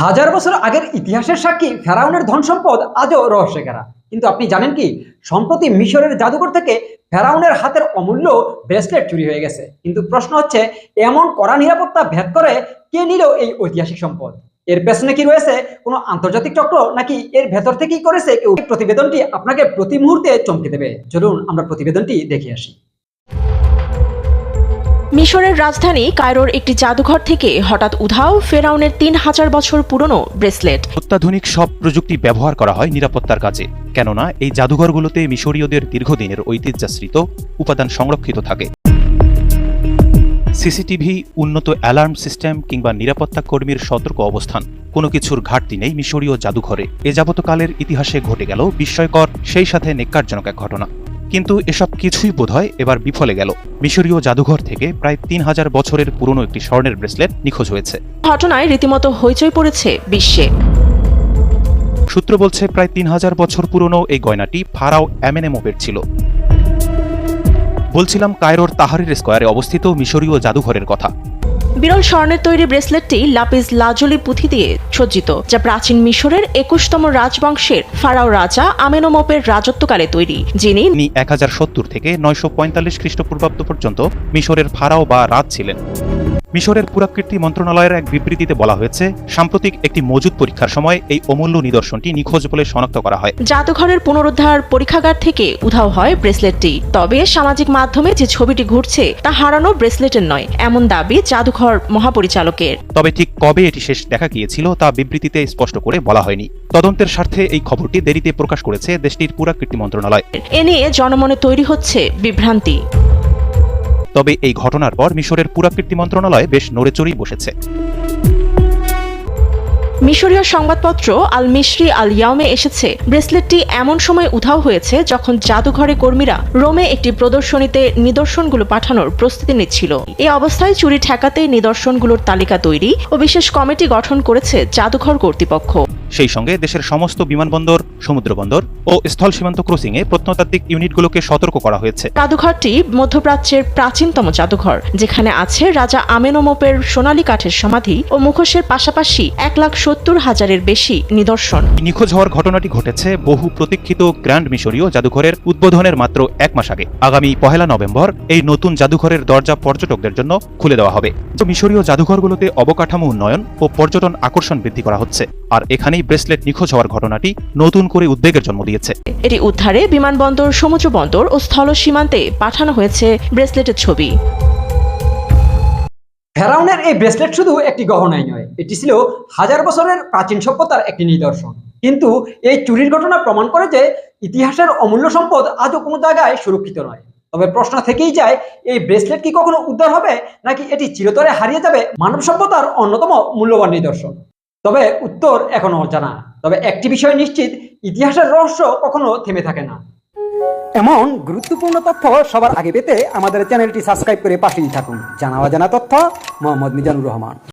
হাজার বছর আগের ইতিহাসের সাক্ষী ফেরাউনের ধন সম্পদ আজও রহস্যে ঘেরা কিন্তু আপনি জানেন কি? সম্প্রতি মিশরের জাদুঘর থেকে ফেরাউনের হাতের অমূল্য ব্রেসলেট চুরি হয়ে গেছে। কিন্তু প্রশ্ন হচ্ছে, এমন কড়া নিরাপত্তা ভেদ করে কে নিল এই ঐতিহাসিক সম্পদ? এর পেছনে কি রয়েছে কোনো আন্তর্জাতিক চক্র, নাকি এর ভেতর থেকেই করেছে কেউ? প্রতিবেদনটি আপনাকে প্রতি মুহূর্তে চমকে দেবে। চলুন আমরা প্রতিবেদনটি দেখে আসি। মিশরের রাজধানী কায়রোর একটি জাদুঘর থেকে হঠাৎ উধাও ফেরাউনের তিন হাজার বছর পুরনো ব্রেসলেট। অত্যাধুনিক সব প্রযুক্তি ব্যবহার করা হয় নিরাপত্তার কাজে, কেননা এই জাদুঘরগুলোতে মিশরীয়দের দীর্ঘদিনের ঐতিহ্যাশ্রিত উপাদান সংরক্ষিত থাকে। সিসিটিভি, উন্নত অ্যালার্ম সিস্টেম কিংবা নিরাপত্তা কর্মীর সতর্ক অবস্থান, কোনো কিছুর ঘাটতি নেই মিশরীয় জাদুঘরে। এ যাবতকালের ইতিহাসে ঘটে গেল বিস্ময়কর, সেই সাথে নেককারজনক এক ঘটনা। কিন্তু এসব কিছুই বোধহয় এবার বিফলে গেল। মিশরীয় জাদুঘর থেকে প্রায় তিন হাজার বছরের পুরনো একটি স্বর্ণের ব্রেসলেট নিখোঁজ হয়েছে। ঘটনায় রীতিমতো হইচই পড়েছে বিশ্বে। সূত্র বলছে প্রায় তিন হাজার বছর পুরনো এই গয়নাটি ফারাও অ্যামেনেমোপের ছিল বলছিলাম কায়রোর তাহারির স্কোয়ারে অবস্থিত মিশরীয় জাদুঘরের কথা। বিরল স্বর্ণের তৈরি ব্রেসলেটটি লাপিস লাজুলি পুঁথি দিয়ে সজ্জিত, যা প্রাচীন মিশরের একুশতম রাজবংশের ফারাও রাজা আমেনোমপের রাজত্বকালে তৈরি, যিনি এক হাজার সত্তর থেকে নয়শো পঁয়তাল্লিশ খ্রিস্টপূর্বাব্দ পর্যন্ত মিশরের ফারাও বা রাজ ছিলেন। মিশরের পুরাকীর্তি মন্ত্রণালয়ের এক বিবৃতিতে বলা হয়েছে সাম্প্রতিক একটি মজুদ পরীক্ষার সময় এই অমূল্য নিদর্শনটি নিখোঁজ বলে শনাক্ত করা হয়। জাদুঘরের পুনরুদ্ধার পরীক্ষাগার থেকে উধাও হয় ব্রেসলেটটি। তবে সামাজিক মাধ্যমে যে ছবিটি ঘুরছে তা হারানো ব্রেসলেটের নয় এমন দাবি জাদুঘর মহাপরিচালকের। তবে ঠিক কবে এটি শেষ দেখা গিয়েছিল তা বিবৃতিতে স্পষ্ট করে বলা হয়নি। তদন্তের স্বার্থে এই খবরটি দেরিতে প্রকাশ করেছে দেশটির পুরাকীর্তি মন্ত্রণালয়। এ নিয়ে জনমনে তৈরি হচ্ছে বিভ্রান্তি। তবে এই ঘটনার পর মিশরের পুরাকীর্তি মন্ত্রণালয় বেশ নড়েচড়েই বসেছে। মিশরীয় সংবাদপত্র আল মিশরি আল ইয়ামে এসেছে। ব্রেসলেটটি এমন সময় উধাও হয়েছে যখন জাদুঘরে কর্মীরা রোমে একটি প্রদর্শনীতে নিদর্শনগুলো পাঠানোর প্রস্তুতি নিচ্ছিল। এই অবস্থায় চুরি ঠেকাতে নিদর্শনগুলোর তালিকা তৈরি ও বিশেষ কমিটি গঠন করেছে জাদুঘর কর্তৃপক্ষ। সেই সঙ্গে দেশের সমস্ত বিমানবন্দর সমুদ্রবন্দর ও স্থল সীমান্ত ক্রসিংয়ে প্রত্নতাত্ত্বিক ইউনিটগুলোকে সতর্ক করা হয়েছে। জাদুঘরটি মধ্যপ্রাচ্যের প্রাচীনতম জাদুঘর যেখানে আছে রাজা আমেনোমপের সোনালী কাঠের সমাধি ও মুখোশের পাশাপাশি এক লাখ সত্তর হাজারের বেশি নিদর্শন। নিখোঁজ হওয়ার ঘটনাটি ঘটেছে বহু প্রতীক্ষিত গ্র্যান্ড মিশরীয় জাদুঘরের উদ্বোধনের মাত্র এক মাস আগে। আগামী পহেলা নভেম্বর এই নতুন জাদুঘরের দরজা পর্যটকদের জন্য খুলে দেওয়া হবে। মিশরীয় জাদুঘরগুলোতে অবকাঠামো উন্নয়ন ও পর্যটন আকর্ষণ বৃদ্ধি করা হচ্ছে। আর এখানেই ব্রেসলেট নিখোঁজ হওয়ার ঘটনাটি নতুন করে উদ্বেগের জন্ম দিয়েছে। এটি উদ্ধারে বিমানবন্দর সমুদ্র বন্দর ও স্থল সীমান্তে পাঠানো হয়েছে ব্রেসলেটের ছবি। ফেরাউনের এই ব্রেসলেট শুধু একটি গহনাই নয় এটি ছিল হাজার বছরের প্রাচীন সভ্যতার একটি নিদর্শন। কিন্তু এই চুরির ঘটনা প্রমাণ করে যে ইতিহাসের অমূল্য সম্পদ আজও কোনো জায়গায় সুরক্ষিত নয়। তবে প্রশ্ন থেকেই যায় এই ব্রেসলেট কি কখনো উদ্ধার হবে নাকি এটি চিরতরে হারিয়ে যাবে মানব সভ্যতার অন্যতম মূল্যবান নিদর্শন? তবে উত্তর এখনও অজানা তবে একটি বিষয় নিশ্চিত, ইতিহাসের রহস্য কখনো থেমে থাকে না। এমন গুরুত্বপূর্ণ তথ্য সবার আগে পেতে আমাদের চ্যানেলটি সাবস্ক্রাইব করে পাশেই থাকুন। জানা অজানা তথ্য, মোহাম্মদ মিজানুর রহমান।